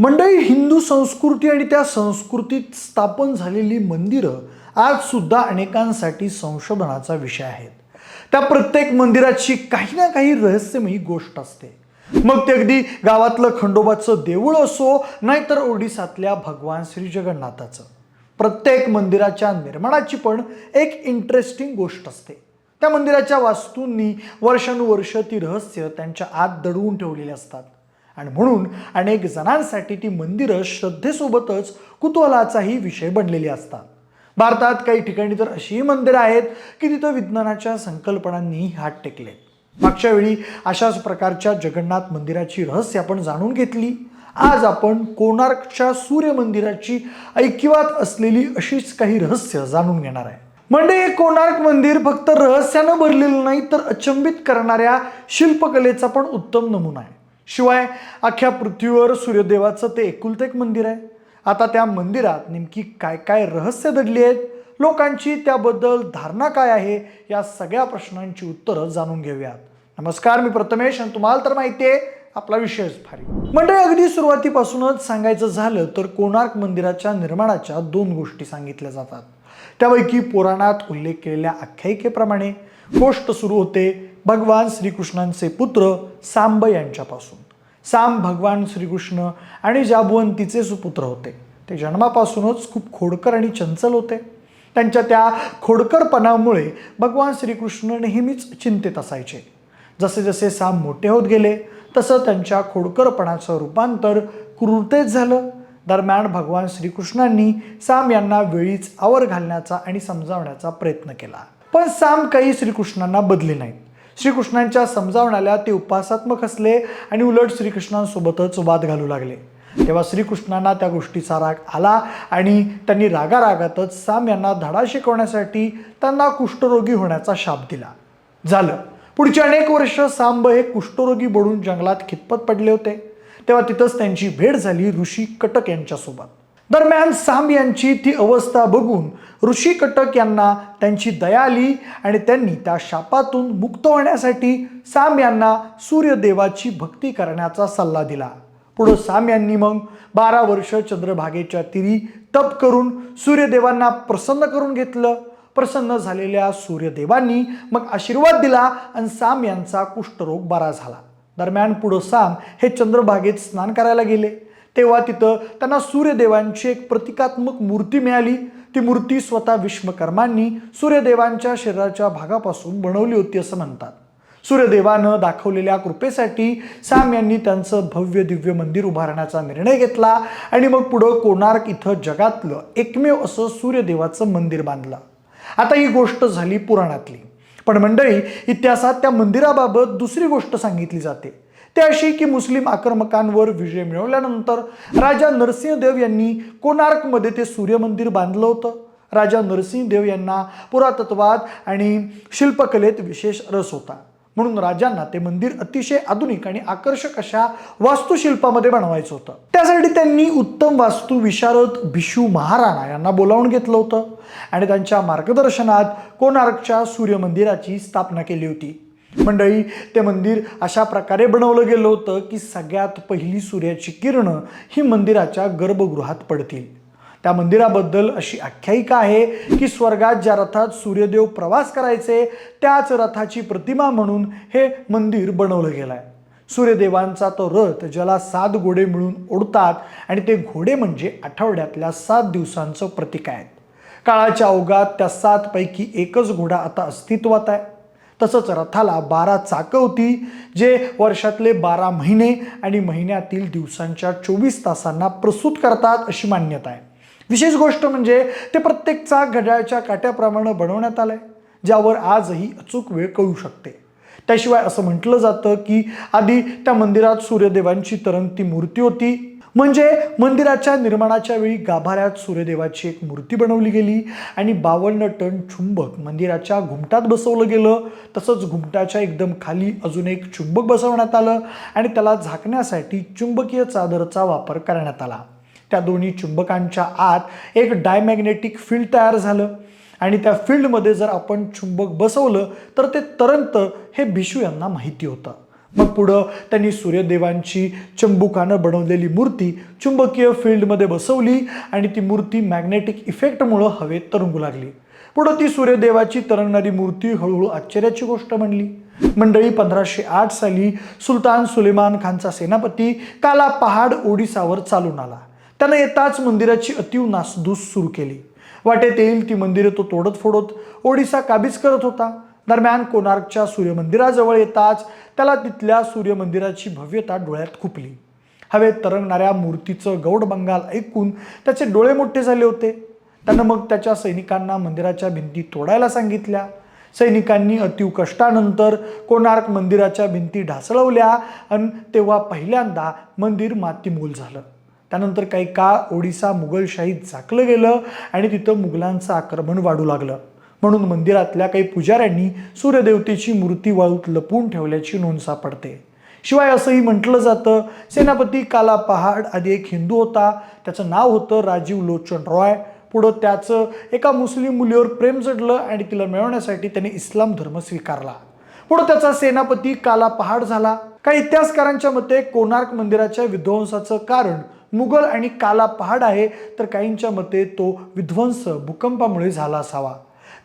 मंडळी हिंदू संस्कृती आणि त्या संस्कृतीत स्थापन झालेली मंदिरं आज सुद्धा अनेकांसाठी संशोधनाचा विषय आहेत. त्या प्रत्येक मंदिराची काही ना काही रहस्यमयी गोष्ट असते. मग ते अगदी गावातलं खंडोबाचं देऊळ असो नाहीतर ओडिसातल्या भगवान श्री जगन्नाथाचं. प्रत्येक मंदिराच्या निर्माणाची पण एक इंटरेस्टिंग गोष्ट असते. त्या मंदिराच्या वास्तूंनी वर्षानुवर्ष ती रहस्य त्यांच्या आत दडवून ठेवलेली असतात. आणि म्हणून अनेक जणांसाठी ती मंदिरं श्रद्धेसोबतच कुतूहलाचाही विषय बनलेली असतात. भारतात काही ठिकाणी तर अशीही मंदिरं आहेत की तिथं विज्ञानाच्या संकल्पनांनी हात टेकले मागच्या वेळी अशाच प्रकारच्या जगन्नाथ मंदिराची रहस्य आपण जाणून घेतली. आज आपण कोणार्कच्या सूर्य मंदिराची ऐकिवात असलेली अशीच काही रहस्य जाणून घेणार आहे. म्हणजे हे कोणार्क मंदिर फक्त रहस्यानं भरलेलं नाही तर अचंबित करणाऱ्या शिल्पकलेचा पण उत्तम नमुना आहे. शिवाय अख्ख्या पृथ्वीवर सूर्यदेवाचं ते एकुलतं एक मंदिर आहे. आता त्या मंदिरात नेमकी काय काय रहस्य दडली आहेत? लोकांची त्याबद्दल धारणा काय आहे? या सगळ्या प्रश्नांची उत्तरं जाणून घेऊयात. नमस्कार मी प्रथमेश आणि तुम्हाला तर माहिती आहे आपला विषयच भारी. म्हणजे अगदी सुरुवातीपासूनच सांगायचं झालं तर कोणार्क मंदिराच्या निर्माणाच्या दोन गोष्टी सांगितल्या जातात. त्यापैकी पुराणात उल्लेख केलेल्या आख्यायिकेप्रमाणे गोष्ट सुरू होते भगवान श्रीकृष्णांचे पुत्र सांब यांच्यापासून. साम भगवान श्रीकृष्ण आणि जाबुवंतीचे सुपुत्र होते. ते जन्मापासूनच खूप खोडकर आणि चंचल होते. त्यांच्या त्या खोडकरपणामुळे भगवान श्रीकृष्ण नेहमीच चिंतेत असायचे. जसे जसे साम मोठे होत गेले तसं त्यांच्या खोडकरपणाचं रूपांतर क्रूरतेत झालं. दरम्यान भगवान श्रीकृष्णांनी साम यांना वेळीच आवर घालण्याचा आणि समजावण्याचा प्रयत्न केला. पण साम काही श्रीकृष्णांना बदले नाहीत. श्रीकृष्णांच्या समजावण्याला ते उपासात्मक असले आणि उलट श्रीकृष्णांसोबतच वाद घालू लागले. तेव्हा श्रीकृष्णांना त्या गोष्टीचा राग आला आणि त्यांनी रागारागातच साम यांना धडा शिकवण्यासाठी त्यांना कुष्ठरोगी होण्याचा शाप दिला. झालं. पुढची अनेक वर्ष सांब हे कुष्ठरोगी बडून जंगलात खितपत पडले होते. तेव्हा तिथंच त्यांची भेट झाली ऋषी कटक यांच्यासोबत. दरम्यान सांब यांची ती अवस्था बघून ऋषी कटक यांना त्यांची दया आली आणि त्यांनी त्या शापातून मुक्त होण्यासाठी साम यांना सूर्यदेवाची भक्ती करण्याचा सल्ला दिला. पुढं साम यांनी मग बारा वर्ष चंद्रभागेच्या तिरी तप करून सूर्यदेवांना प्रसन्न करून घेतलं. प्रसन्न झालेल्या सूर्यदेवांनी मग आशीर्वाद दिला आणि साम यांचा कुष्ठरोग बरा झाला. दरम्यान पुढं साम हे चंद्रभागेत स्नान करायला गेले. तेव्हा तिथं त्यांना सूर्यदेवांची एक प्रतिकात्मक मूर्ती मिळाली. ती मूर्ती स्वतः विश्वकर्मांनी सूर्यदेवांच्या शरीराच्या भागापासून बनवली होती असं म्हणतात. सूर्यदेवानं दाखवलेल्या कृपेसाठी साम यांनी त्यांचं भव्य दिव्य मंदिर उभारण्याचा निर्णय घेतला आणि मग पुढं कोणार्क इथं जगातलं एकमेव असं सूर्यदेवाचं मंदिर बांधलं. आता ही गोष्ट झाली पुराणातली. पण मंडळी इतिहासात त्या मंदिराबाबत दुसरी गोष्ट सांगितली जाते. ते अशी की मुस्लिम आक्रमकांवर विजय मिळवल्यानंतर राजा नरसिंहदेव यांनी कोणार्कमध्ये ते सूर्यमंदिर बांधलं होतं? राजा नरसिंहदेव यांना पुरातत्वात आणि शिल्पकलेत विशेष रस होता. म्हणून राजांना ते मंदिर अतिशय आधुनिक आणि आकर्षक अशा वास्तुशिल्पामध्ये बनवायचं होतं. त्यासाठी त्यांनी उत्तम वास्तू विशारद भिशू महाराणा यांना बोलावून घेतलं होतं आणि त्यांच्या मार्गदर्शनात कोणार्कच्या सूर्यमंदिराची स्थापना केली होती. मंडळी ते मंदिर अशा प्रकारे बनवलं गेलं होतं की सगळ्यात पहिली सूर्याची किरणं ही मंदिराच्या गर्भगृहात पडतील. त्या मंदिराबद्दल अशी आख्यायिका आहे की स्वर्गात ज्या रथात सूर्यदेव प्रवास करायचे त्याच रथाची प्रतिमा म्हणून हे मंदिर बनवलं गेलं आहे सूर्यदेवांचा तो रथ ज्याला सात घोडे मिळून ओढतात आणि ते घोडे म्हणजे आठवड्यातल्या सात दिवसांचं प्रतीक आहेत. काळाच्या अवघात त्या सातपैकी एकच घोडा आता अस्तित्वात आहे. तसंच रथाला बारा चाकं होती जे वर्षातले बारा महिने आणि महिन्यातील दिवसांच्या चोवीस तासांना प्रसूत करतात अशी मान्यता आहे. विशेष गोष्ट म्हणजे ते प्रत्येक चाक घड्याळच्या काट्याप्रमाणे बनवण्यात आलं आहे ज्यावर आजही अचूक वेळ कळू शकते. त्याशिवाय असं म्हटलं जातं की आधी त्या मंदिरात सूर्यदेवांची तरंगती मूर्ती होती म्हणजे मंदिराच्या निर्माणाच्या वेळी गाभाऱ्यात सूर्यदेवाची एक मूर्ती बनवली गेली आणि बावन्न टन चुंबक मंदिराच्या घुमटात बसवलं गेलं. तसंच घुमटाच्या एकदम खाली अजून एक चुंबक बसवण्यात आलं आणि त्याला झाकण्यासाठी चुंबकीय चादरचा वापर करण्यात आला. त्या दोन्ही चुंबकांच्या आत एक डायमॅग्नेटिक फील्ड तयार झालं आणि त्या फील्डमध्ये जर आपण चुंबक बसवलं तर ते तरंत हे भिशू यांना माहिती होतं. मग पुढं त्यांनी सूर्यदेवांची चंबुकानं बनवलेली मूर्ती चुंबकीय फील्डमध्ये बसवली आणि ती मूर्ती मॅग्नेटिक इफेक्टमुळं हवेत तरंगू लागली. पुढं ती सूर्यदेवाची तरंगणारी मूर्ती हळूहळू आश्चर्याची गोष्ट म्हणली मंडळी पंधराशे आठ साली सुलतान सुलेमान खानचा सेनापती काला पहाड ओडिसावर चालून आला. त्यानं येताच मंदिराची अतिव नासधूस सुरू केली. वाटेत येईल ती मंदिरे तो तोडत फोडत ओडिसा काबीज करत होता. दरम्यान कोणार्कच्या सूर्यमंदिराजवळ येताच त्याला तिथल्या सूर्यमंदिराची भव्यता डोळ्यात खुपली. हवेत तरंगणाऱ्या मूर्तीचं गौड बंगाल ऐकून त्याचे डोळे मोठे झाले होते. त्यानं मग त्याच्या सैनिकांना मंदिराच्या भिंती तोडायला सांगितल्या. सैनिकांनी अतिव कष्टानंतर कोणार्क मंदिराच्या भिंती ढासळवल्या आणि तेव्हा पहिल्यांदा मंदिर मातीमोल झालं. त्यानंतर काही काळ ओडिसा मुघलशाहीत झाकलं गेलं आणि तिथं मुघलांचं आक्रमण वाढू लागलं. म्हणून मंदिरातल्या काही पुजाऱ्यांनी सूर्यदेवतेची मूर्ती वाळूत लपवून ठेवल्याची नोंद सापडते. शिवाय असंही म्हटलं जातं सेनापती काला पहाड आधी एक हिंदू होता. त्याचं नाव होतं राजीव लोचन रॉय. पुढं त्याचं एका मुस्लिम मुलीवर प्रेम जडलं आणि तिला मिळवण्यासाठी त्याने इस्लाम धर्म स्वीकारला. पुढं त्याचा सेनापती काला पहाड झाला. काही इतिहासकारांच्या मते कोणार्क मंदिराच्या विध्वंसाचं कारण मुघल आणि काला पहाड आहे तर काहींच्या मते तो विध्वंस भूकंपामुळे झाला असावा.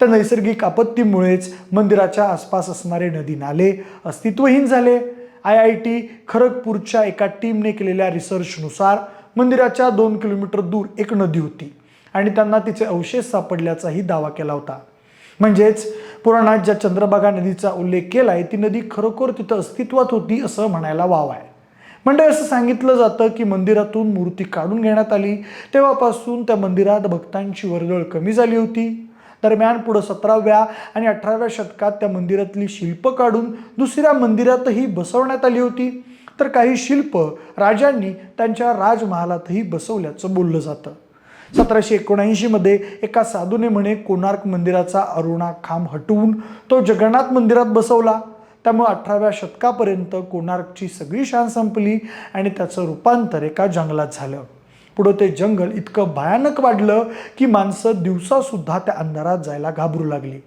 त्या नैसर्गिक आपत्तीमुळेच मंदिराच्या आसपास असणारे नदी नाले अस्तित्वहीन झाले. आय आय टी खरगपूरच्या एका टीमने केलेल्या रिसर्चनुसार मंदिराच्या दोन किलोमीटर दूर एक नदी होती आणि त्यांना तिचे अवशेष सापडल्याचाही दावा केला होता. म्हणजेच पुराणात ज्या चंद्रभागा नदीचा उल्लेख केलाय ती नदी खरोखर तिथं अस्तित्वात होती असं म्हणायला वाव आहे. म्हणजे असं सांगितलं जातं की मंदिरातून मूर्ती काढून घेण्यात आली. तेव्हापासून त्या मंदिरात भक्तांची वर्दळ कमी झाली होती. दरम्यान पुढं सतराव्या आणि अठराव्या शतकात त्या मंदिरातली शिल्प काढून दुसऱ्या मंदिरातही बसवण्यात आली होती. तर काही शिल्प राजांनी त्यांच्या राजमहालातही बसवल्याचं बोललं जातं. सतराशे एकोणऐंशीमध्ये एका साधूने म्हणे कोणार्क मंदिराचा अरुणा खांब हटवून तो जगन्नाथ मंदिरात बसवला. त्यामुळे अठराव्या शतकापर्यंत कोणार्कची सगळी शान संपली आणि त्याचं रूपांतर एका जंगलात झालं. पुढं ते जंगल इतकं भयानक वाढलं की माणसं दिवसासुद्धा त्या अंधारात जायला घाबरू लागली.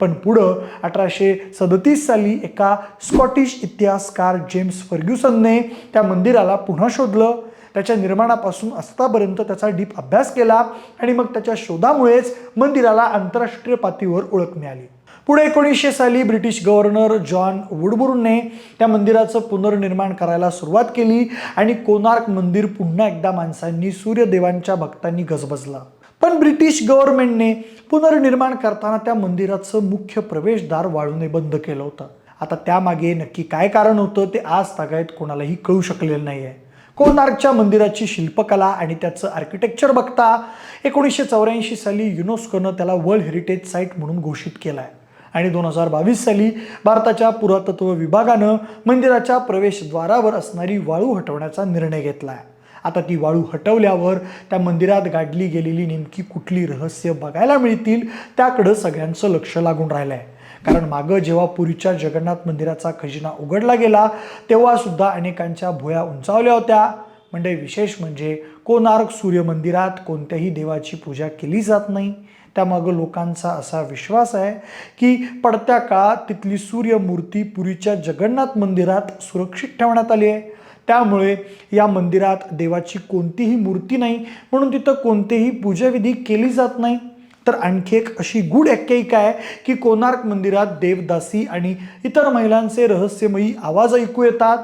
पण पुढं अठराशे सदतीस साली एका स्कॉटिश इतिहासकार जेम्स फर्ग्युसनने त्या मंदिराला पुन्हा शोधलं. त्याच्या निर्माणापासून आतापर्यंत त्याचा डीप अभ्यास केला आणि मग त्याच्या शोधामुळेच मंदिराला आंतरराष्ट्रीय पातळीवर ओळख मिळाली. पुढे एकोणीसशे साली ब्रिटिश गव्हर्नर जॉन वुडबुर्नने त्या मंदिराचं पुनर्निर्माण करायला सुरुवात केली आणि कोणार्क मंदिर पुन्हा एकदा माणसांनी सूर्यदेवांच्या भक्तांनी गजबजला. पण ब्रिटिश गव्हर्नमेंटने पुनर्निर्माण करताना त्या मंदिराचं मुख्य प्रवेशद्वार वाळूने बंद केलं होतं. आता त्यामागे नक्की काय कारण होतं ते आज तागायत कोणालाही कळू शकलेलं नाही आहे कोणार्कच्या मंदिराची शिल्पकला आणि त्याचं आर्किटेक्चर बघता एकोणीसशे चौऱ्याऐंशी साली युनेस्कोनं त्याला वर्ल्ड हेरिटेज साईट म्हणून घोषित केला आहे आणि दोन हजार बावीस साली भारताच्या पुरातत्व विभागानं मंदिराच्या प्रवेशद्वारावर असणारी वाळू हटवण्याचा निर्णय घेतला आहे आता ती वाळू हटवल्यावर त्या मंदिरात गाडली गेलेली नेमकी कुठली रहस्य बघायला मिळतील त्याकडं सगळ्यांचं लक्ष लागून राहिलं आहे कारण मागं जेव्हा पुरीच्या जगन्नाथ मंदिराचा खजिना उघडला गेला तेव्हा सुद्धा अनेकांच्या भुया उंचावल्या होत्या. म्हणजे विशेष म्हणजे कोणार्क सूर्य मंदिरात कोणत्याही देवाची पूजा केली जात नाही. त्यामागं लोकांचा असा विश्वास आहे की पडत्या काळात तिथली सूर्यमूर्ती पुरीच्या जगन्नाथ मंदिरात सुरक्षित ठेवण्यात आली आहे. त्यामुळे या मंदिरात देवाची कोणतीही मूर्ती नाही म्हणून तिथं कोणतेही पूजाविधी केली जात नाही. तर आणखी एक अशी गूढ आख्यायिका आहे की कोणार्क मंदिरात देवदासी आणि इतर महिलांचे रहस्यमयी आवाज ऐकू येतात.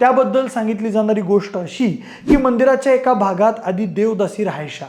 त्याबद्दल सांगितली जाणारी गोष्ट अशी की मंदिराच्या एका भागात आधी देवदासी राहायच्या.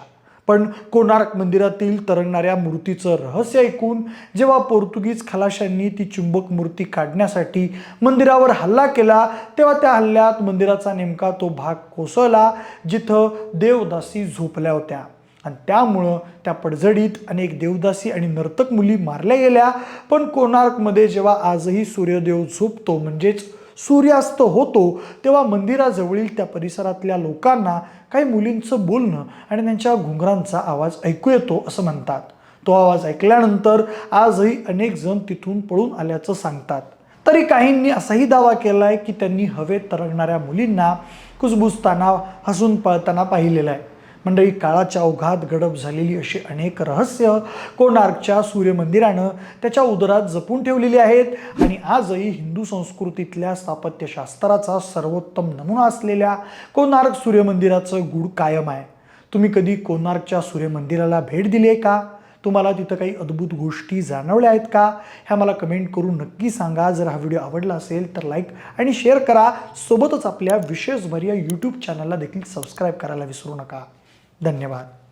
पण कोणार्क मंदिरातील तरंगणाऱ्या मूर्तीचं रहस्य ऐकून जेव्हा पोर्तुगीज खलाशांनी ती चुंबक मूर्ती काढण्यासाठी मंदिरावर हल्ला केला तेव्हा त्या हल्ल्यात मंदिराचा नेमका तो भाग कोसळला जिथं देवदासी झोपल्या होत्या. आणि त्यामुळं त्या पडझडीत अनेक देवदासी आणि नर्तक मुली मारल्या गेल्या. पण कोणार्कमध्ये जेव्हा आजही सूर्यदेव झोपतो म्हणजेच सूर्यास्त होतो तेव्हा मंदिराजवळील त्या परिसरातल्या लोकांना काही मुलींचं बोलणं आणि त्यांच्या घुंगरांचा आवाज ऐकू येतो असं म्हणतात. तो आवाज ऐकल्यानंतर आजही अनेक जण तिथून पळून आल्याचं सांगतात. तरी काहींनी असाही दावा केला आहे की त्यांनी हवेत तरंगणाऱ्या मुलींना कुजबुजताना हसून पळताना पाहिलेलं आहे. मंडळी काळाच्या अवघात गडप झालेली अशी अनेक रहस्य कोणार्कच्या सूर्यमंदिरानं त्याच्या उदरात जपून ठेवलेली आहेत. आणि आजही हिंदू संस्कृतीतल्या स्थापत्यशास्त्राचा सर्वोत्तम नमुना असलेल्या कोणार्क सूर्यमंदिराचं गूढ कायम आहे. तुम्ही कधी कोणार्कच्या सूर्यमंदिराला भेट दिली आहे का? तुम्हाला तिथं काही अद्भुत गोष्टी जाणवल्या आहेत का? ह्या मला कमेंट करून नक्की सांगा. जर हा व्हिडिओ आवडला असेल तर लाईक आणि शेअर करा. सोबतच आपल्या विशेषभर या यूट्यूब चॅनलला देखील सबस्क्राईब करायला विसरू नका. धन्यवाद.